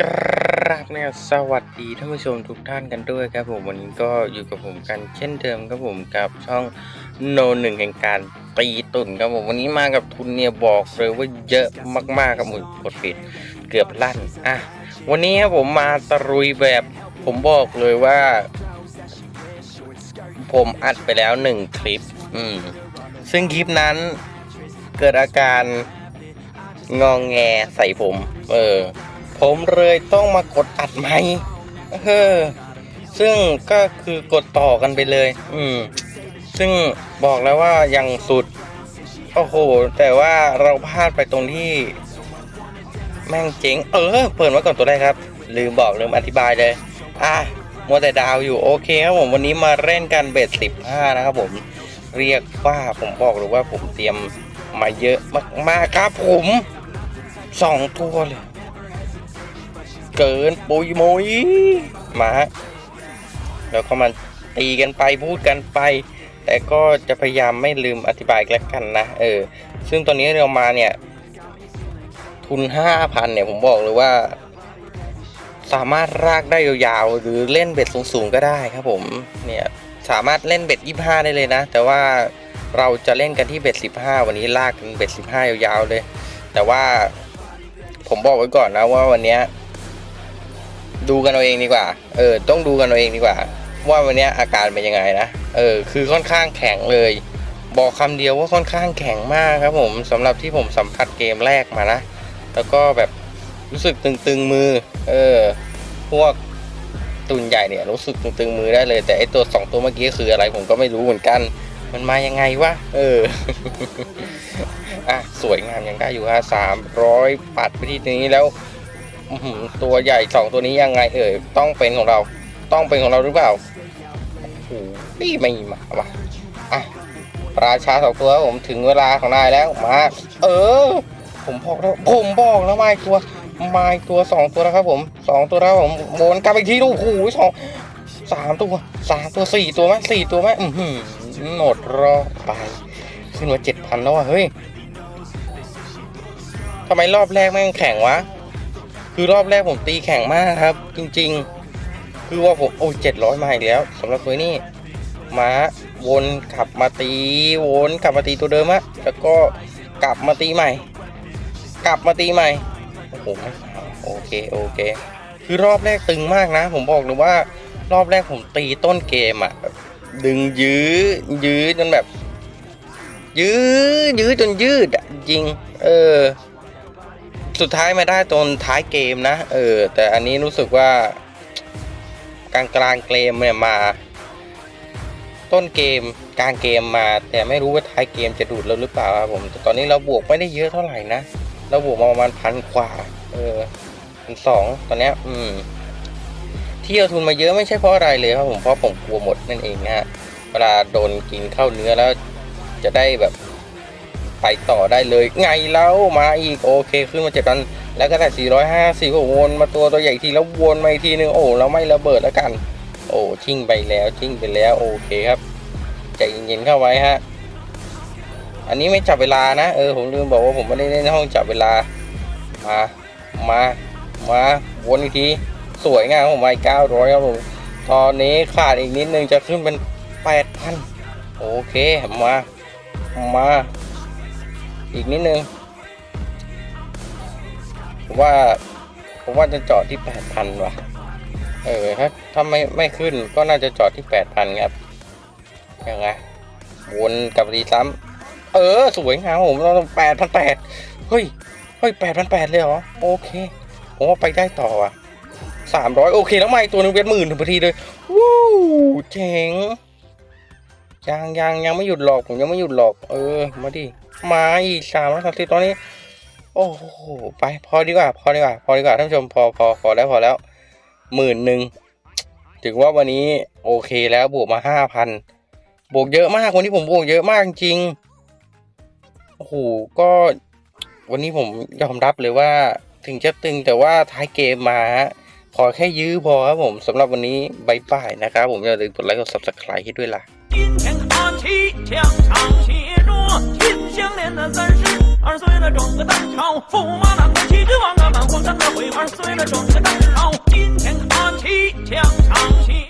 กราบเนี่ยสวัสดีท่านผู้ชมทุกท่านกันด้วยครับผมวันนี้ก็อยู่กับผมกันเช่นเดิมครับผมกับช่องโนหนึ่งแห่งการตีตุ่นครับผมวันนี้มากับทุนเนี่ยบอกเลยว่าเยอะมากๆครับผมกดปิดเกือบลั่นอะวันนี้ครับผมมาตรุยแบบผมบอกเลยว่า ผมอัดไปแล้วหนึ่งคลิป อืมซึ่งคลิปนั้นเกิดอาการงองแงใส่ผม เออ ผมเลยต้องมากดอัดไหมค์เออซึ่งก็คือกดต่อกันไปเลย อืม ซึ่งบอกแล้วว่ายังสุด โอ้โห แต่ว่าเราพลาดไปตรงที่ แม่งเจ๋ง เออ เปิดมาก่อนตัวแรกครับ ลืมบอกลืมอธิบายเลย อะมัวแต่ดาวอยู่โอเคครับผมวันนี้มาเล่นกันเบ็ดสิบห้านะครับผม เรียกว่าผมบอกเลยว่าผมเตรียมมาเยอะมากๆครับผมสองตัวเลย เกินปุยมุยมาฮะแล้วก็มันตีกันไปพูดกันไป แต่ก็จะพยายามไม่ลืมอธิบายแล้วกันนะเออ ซึ่งตอนนี้เรามาเนี่ย ทุนห้าพันเนี่ยผมบอกเลยว่า สามารถรากได้ยาวๆ หรือเล่นเบ็ดสูงๆก็ได้ครับผมเนี่ยสามารถเล่นเบ็ดยี่ห้าได้เลยนะ แต่ว่าเราจะเล่นกันที่เบ็ดสิบห้าวันนี้ลากกันเบ็ดสิบห้ายาวๆเลย แต่ว่าผมบอกไว้ก่อนนะว่าวันนี้ ดูกันเอาเองดีกว่า เออ ต้องดูกันเอาเองดีกว่า ว่าวันนี้อาการเป็นยังไงนะ เออ คือค่อนข้างแข็งเลย บอกคำเดียวว่าค่อนข้างแข็งมากครับผมสำหรับที่ผมสัมผัสเกมแรกมานะ แล้วก็แบบรู้สึกตึงๆมือ เออ พวกตุนใหญ่เนี่ยรู้สึกตึงๆมือได้เลย แต่ไอตัวสองตัวเมื่อกี้คืออะไรผมก็ไม่รู้เหมือนกัน มันมายังไงวะ เออ อะ สวยงามยังได้อยู่ฮะสามร้อยปัดไปที่นี้แล้ว อื้อหือตัวใหญ่สองตัวนี้ยังไงเอ่ยต้องเป็นของเรา ต้องเป็นของเราหรือเปล่าโอ้โหนี่ไม่มาว่ะอะราชาสองตัวผมถึงเวลาของนายแล้วมาเออ ผมบอกแล้วผมบอกแล้วไมาอีกตัวมาตัวสองตัวแล้วครับผมสองตัวแล้วผมวนกลับอีกทีดูโอ้โหสองสามตัวสามตัวสี่ตัวไหมสี่ตัวไหมอือหือหมดรอบไปขึ้นมาเจ็ดพันแล้วอะเฮ้ยทำไมรอบแรกแม่งแข็งวะ คือรอบแรกผมตีแข็งมากครับ จริงๆ คือว่าผมโอ้เจ็ดร้อยมาอีกแล้วสำหรับตัวนี้มาวนกลับมาตีวนกลับมาตีตัวเดิมอะแล้วก็กลับมาตีใหม่ กลับมาตีใหม่โอ้โหโอเคโอเค คือรอบแรกตึงมากนะ ผมบอกเลยว่ารอบแรกผมตีต้นเกมอะดึงยื้อยื้อจนแบบ ยื้อยื้อจนยืดอะจริง เออ สุดท้ายมาได้ตอนท้ายเกมนะ เออ แต่อันนี้รู้สึกว่า กลางกลางเกมเนี่ยมา ต้นเกมกลางเกมมา แต่ไม่รู้ว่าท้ายเกมจะดูดเราหรือเปล่าครับผมแต่ตอนนี้เราบวกไม่ได้เยอะเท่าไหร่นะเราบวกมาประมาณพันกว่า เออพันสองตอนเนี้ย อืม ที่เอาทุนมาเยอะไม่ใช่เพราะอะไรเลยครับผมเพราะผมกลัวหมดนั่นเองนะฮะเวลาโดนกินเข้าเนื้อแล้วจะได้แบบ ไปต่อได้เลย ไงแล้วมาอีกโอเคขึ้นมาเจ็ดพันแล้วก็แต่สี่ร้อยห้าสี่ก็วนมาตัวตัวใหญ่ทีแล้ววนมาอีกทีนึงโอ้เราไม่ระเบิดแล้วกัน โอ้ชิ่งไปแล้วชิ่งไปแล้วโอเคครับใจเย็นๆเข้าไว้ฮะอันนี้ไม่จับเวลานะเออผมลืมบอกว่าผมไม่ได้เล่นห้องจับเวลามามามาวนอีกทีสวยงามผมไปเก้าร้อยครับผมตอนนี้ขาดอีกนิดนึงจะขึ้นเป็นแปดพันโอเคมามา อีกนิดนึง ผมว่า ผมว่าจะจอดที่แปดพันว่ะ เออถ้าถ้าไม่ไม่ขึ้นก็น่าจะจอดที่แปดพันครับยังไงวนกลับดีซ้ำเออ สวยงามผมเราต้องแปดพันแปดเฮ้ยเฮ้ยแปดพันแปดเลยเหรอ โอเค ผมว่าไปได้ต่อว่ะสามร้อยโอเคแล้วมาอีกตัวหนึงเป็นหมื่นถึงพอดีเลยว้าวเจ๋งยังยังยังไม่หยุดหลอก ผมยังไม่หยุดหลอก เออ มาดิ มาอีกสามร้อยสามสิบตอนนี้ โอ้โหไปพอดีกว่า พอดีกว่า พอดีกว่าท่านผู้ชมพอพอพอแล้วพอแล้วหมื่นหนึ่งถือว่าวันนี้โอเคแล้วบวกมาห้าพันบวกเยอะมากวันนี้ผมบวกเยอะมากจริงโอ้โหก็วันนี้ผมยอมรับเลยว่าถึงจะตึงแต่ว่าท้ายเกมมาขอแค่ยื้อพอครับผมสำหรับวันนี้บายบายนะครับผมอย่าลืมกดไลค์กด subscribe ให้ด้วยล่ะ 驸马郎，提着王啊满皇上了回，花儿碎了妆。